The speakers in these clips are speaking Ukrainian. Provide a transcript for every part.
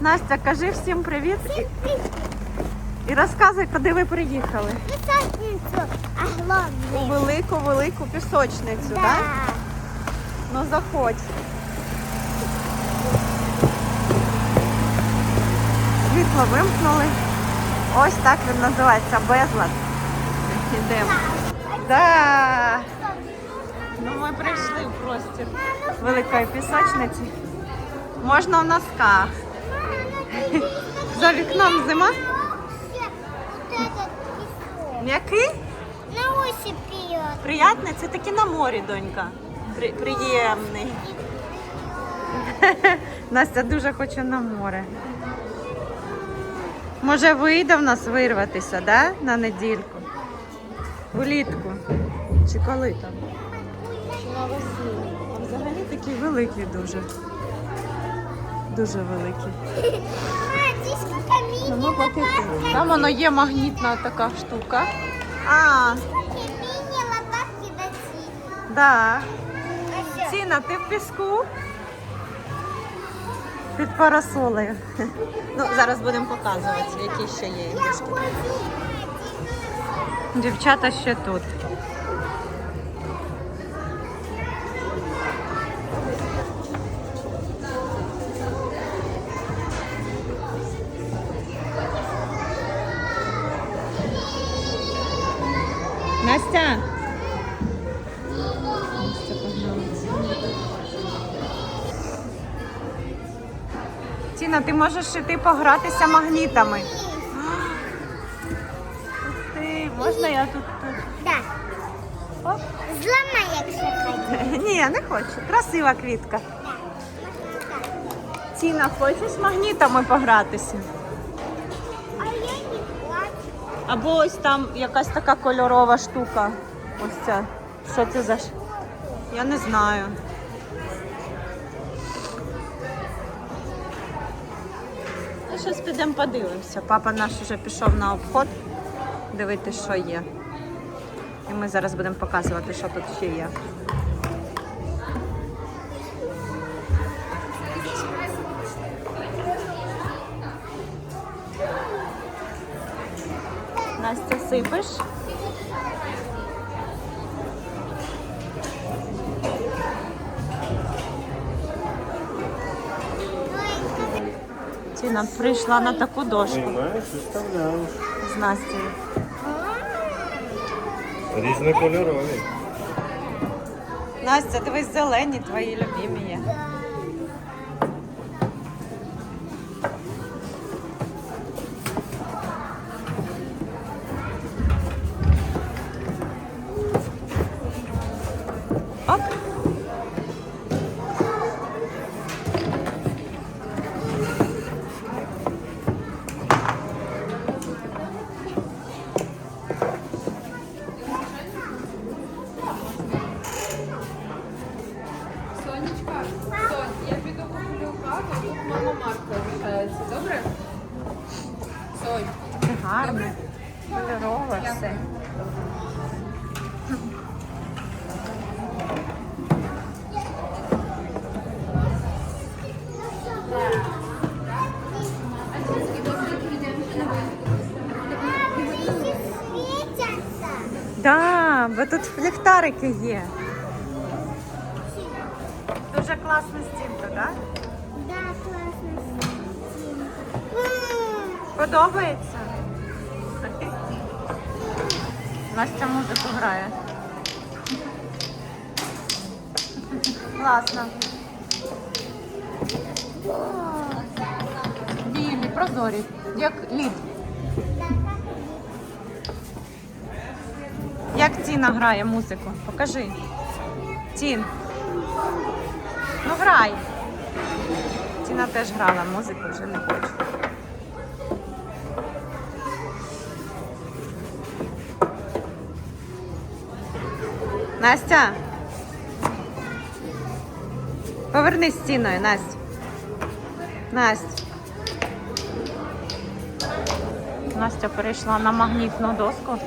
Настя, кажи всім привіт і, розказуй, куди ви приїхали. Писательницю, а У головне. велику велику пісочницю, так? Да. Ну заходь. Світло вимкнули. Ось так він називається безлад. Йдемо. Да. Ну ми прийшли в простір великої пісочниці. Можна в носках. За вікном зима. М'який? На ощупь ее. Приятний? Це таки на морі, донька. При, приємний. Настя дуже хоче на море. Може вийде в нас вирватися, да? На недільку? Влітку. Чи коли там? Чи? А взагалі такий великий дуже. Дуже великий. Ну, поки тут. Там воно є магнітна така штука. А, до синих. да. Ціна, ти в піску? Під парасолею. Ну, зараз будемо показувати, які ще є іграшки. Дівчата ще тут. Настя. Тіна, ти можеш іти погратися магнітами. Ти, можна я тут? Да. Оп. Зламай, якщо хочеш. Ні, не хочу. Красива квітка. Тіна, хочеш магнітами погратися? Або ось там якась така кольорова штука. Ось ця. Що це за. Я не знаю. Ну, щось підемо подивимося. Папа наш вже пішов на обход дивитися, що є. І ми зараз будемо показувати, що тут ще є. Настя, сипиш? Прийшла на таку дошку Знімаєш, виставляєш. з Настею. Різнокольорові. Настя, дивись, зелені твої любимі є. Да, бо тут ліхтарики є. Дуже класна стінка, так? Да, класно. Подобається? Настя музику грає. Класно. Білі, прозорі, як лід. Як Тіна грає музику? Покажи. Тін. Ну грай. Тіна теж грала музику, вже не хоче. Настя. Повернись стіною, Настя. Настя. Настя перейшла на магнітну доску.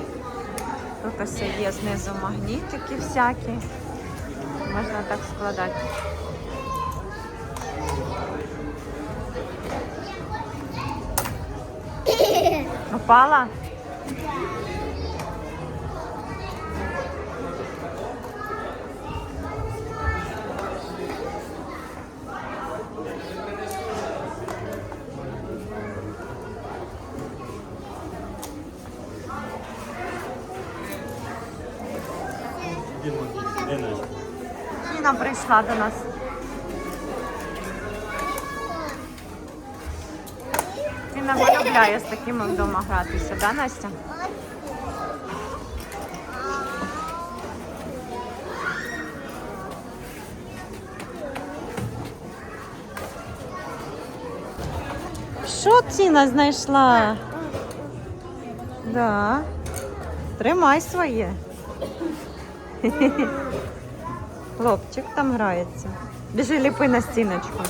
Тут ось є знизу магнітики всякі. Можна так складати. Упала? Тіна прийшла до нас. Тіна полюбляє з такими вдома гратися, да, Настя? Що Тіна знайшла? Да. Тримай своє. Хлопчик там грається. Біжи ліпи на стіночку.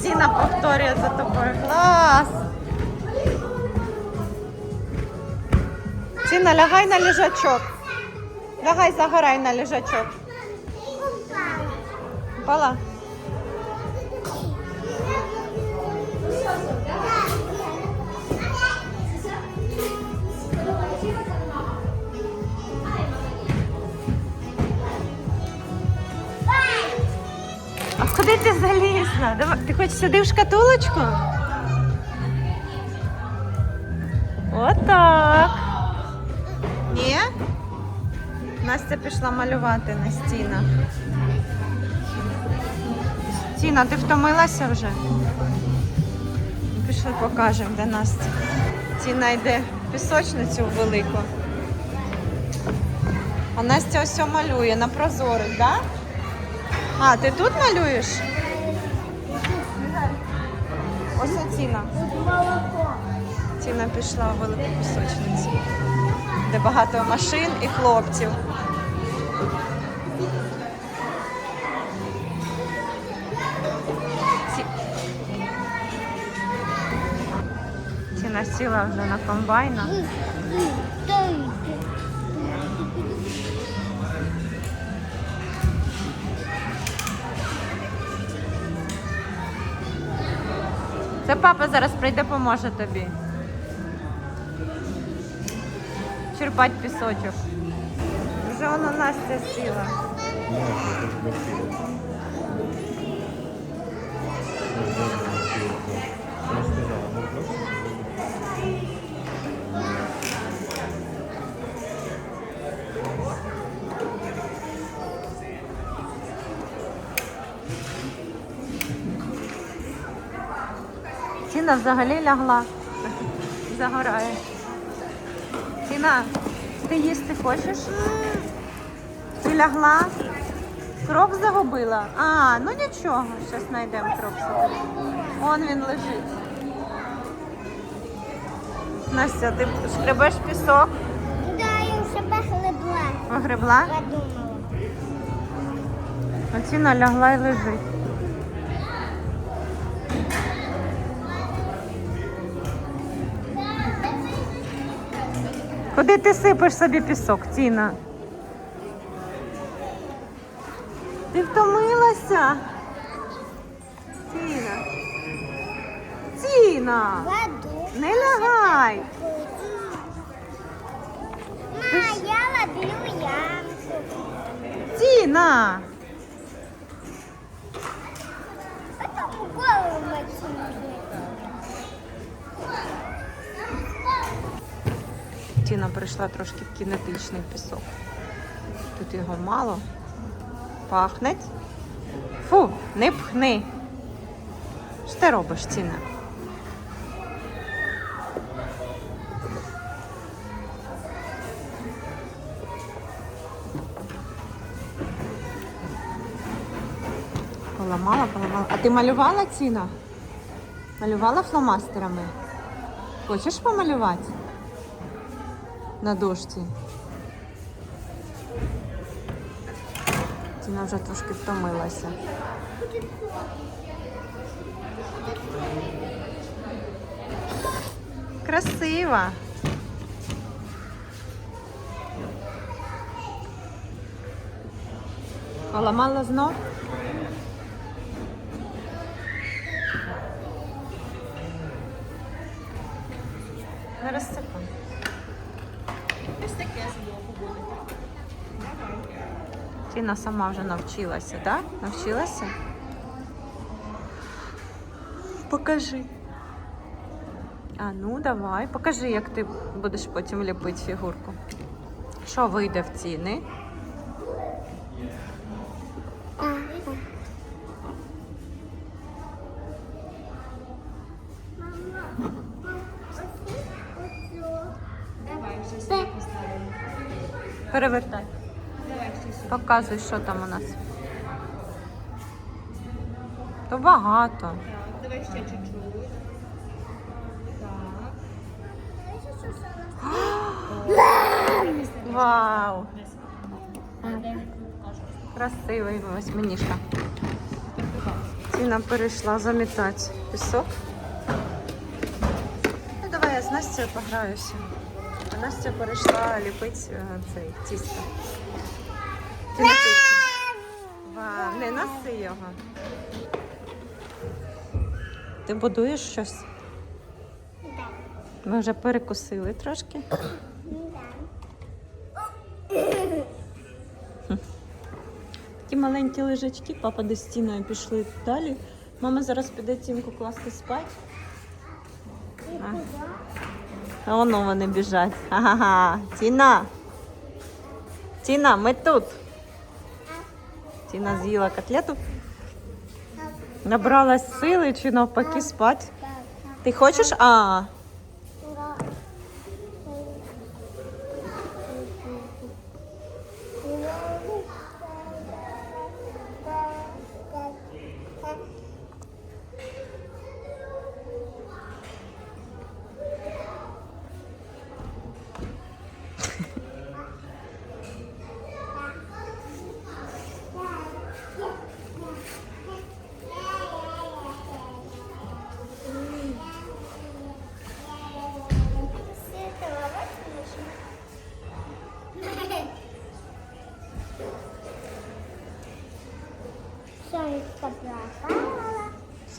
Ціна повторює за тобою. Клас! Ціна, лягай на лежачок. Лягай, загорай на лежачок. Пала. Куди ти залізла? Давай, ти хочеш сюди в шкатулочку? Отак. Ні? Настя пішла малювати на стінах. Тіна, ти втомилася вже? Пішли покажемо, де Настя. Тіна йде пісочницю велику. А Настя ось малює на прозорих, так? Да? А, ти тут малюєш? Ось Тіна. Тіна пішла в велику пісочницю, де багато машин і хлопців. Ті- Тіна сіла вже на комбайна. Це папа зараз прийде, поможе тобі. Черпать пісочок. Вже вона Настя сіла. Тіна взагалі лягла. Загорає. Тіна, ти їсти хочеш? Ти лягла? Крок загубила? А, ну нічого, зараз знайдемо крок собі. Вон він лежить. Настя, ти шкребеш пісок? Да, я вже похлебла. Погребла? Подумала. А Тіна лягла і лежить. Куди ти сипеш собі пісок, Тіна? Ти втомилася? Тіна. Тіна! Воду. Не лягай! Ма, я ловлю ямку. Тіна! Тіна прийшла трошки в кінетичний пісок. Тут його мало. Пахнеть. Фу, не пхни. Що ти робиш, Тіна? Поламала, поламала. А ти малювала Тіна? Малювала фломастерами? Хочеш помалювати? На дошці. Тіна вже трошки втомилася. Красива. Поламала знов? Тіна сама вже навчилася, так? Да? Навчилася? Покажи. А ну давай, покажи, як ти будеш потім ліпити фігурку. Що вийде в ціни? Показуй, що там у нас. То багато. Так, давай ще чуть-чуть. Так. Вау! Красивий восьминіжка. Ціна перейшла замітати пісок. Ну, давай я з Настю пограюся. А Настя перейшла ліпити е, цей тісто. Ти напиши. Вау, не носи його. Ти будуєш щось? Ми вже перекусили трошки. Такі маленькі лежачки, папа до стіною пішли далі. Мама зараз піде тінку класти спать. А. А воно вони біжать. Ага, Тіна. Тіна, ми тут. Тіна з'їла котлету. Набралась сили чи навпаки спать. Ти хочеш? А,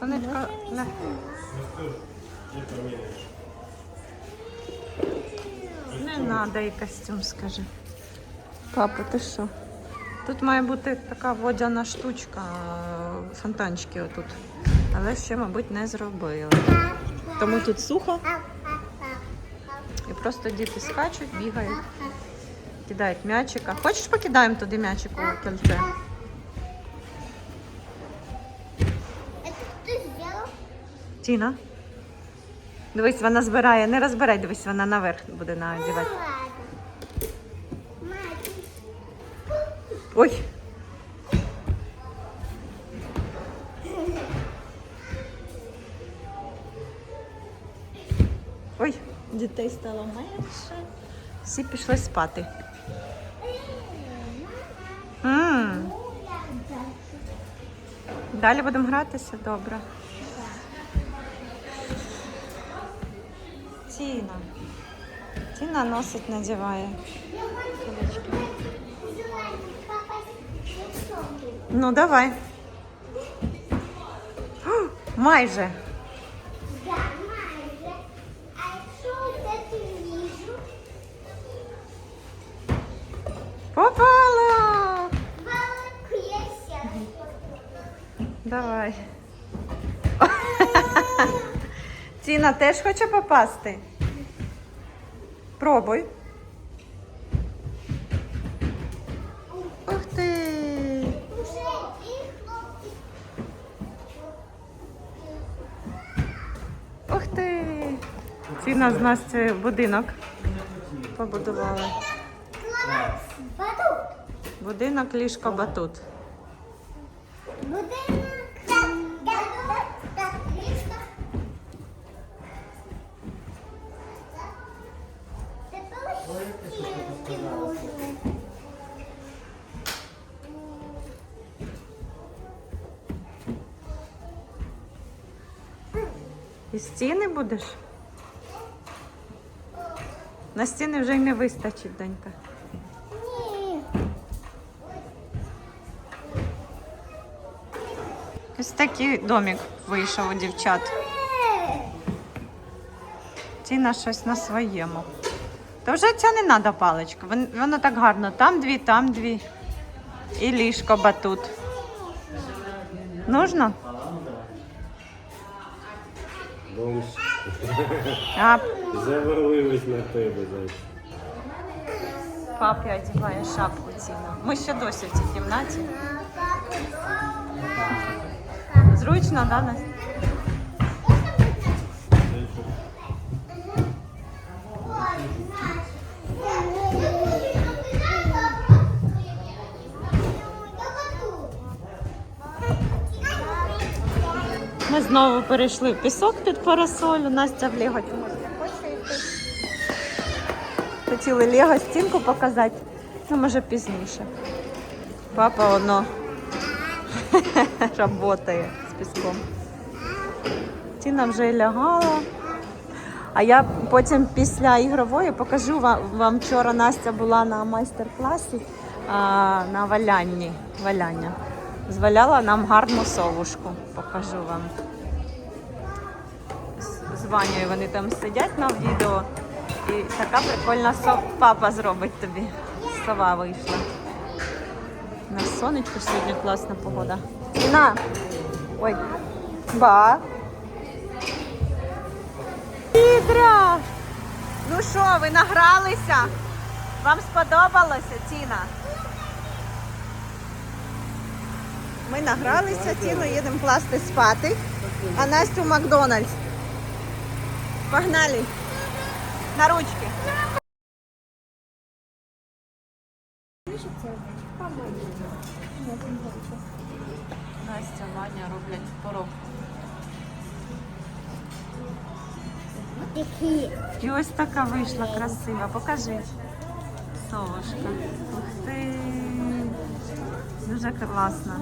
сонечко. Не. Не надо і костюм, скажи. Папа, ти що? Тут має бути така водяна штучка, фонтанчики отут. Але ще, мабуть, не зробили. Тому тут сухо і просто діти скачуть, бігають, кидають м'ячика. Хочеш покидаємо туди м'ячик у кільце? Тіна. Дивись, вона збирає. Не розбирай, дивись, вона наверх буде надівати. Ой. Ой, дітей стало менше. Всі пішли спати. м Далі будемо гратися, добре. Тіна. Тіна носить, надіває. Ну, давай. О, майже. Да, майже. А якщо це вижу, Попала! Давай. Тіна теж хоче попасти. Пробуй. Ух ти! Уже. Ух ти! Тіна з нас це будинок побудували. Будинок ліжко батут. Стіни будеш? На стіни вже й не вистачить, донька. Ні. Ось такий домик вийшов у дівчат. Тіна щось на своєму. Та вже ця не треба паличка. Воно так гарно. Там дві, там дві. І ліжко батут. Нужно? Бомж. Завалились на тебе, зайчик. папі одягає шапку ціну. Ми ще досі в цій кімнаті. Зручно, да, Настя? Знову перейшли в пісок під парасолю. Настя в Лего. Хотіли Лего стінку показати, ну може пізніше. Папа воно працює з піском. Тіна вже й лягала. А я потім після ігрової покажу вам. Вам вчора Настя була на майстер-класі на валянні. Валяння. Зваляла нам гарну совушку. Покажу вам. З вони там сидять на відео. І така прикольна сов... папа зробить тобі. Сова вийшла. На сонечку сьогодні класна погода. На! Ой. Ба. Тідра! Ну що, ви награлися? Вам сподобалося, Тіна? Ми награлися, Тіну їдемо класти спати, а Настю Макдональдс. Погнали! На ручки. Настя, Ваня роблять порог. І ось така вийшла красива. Покажи. Совушка. Ух ти. Дуже класна.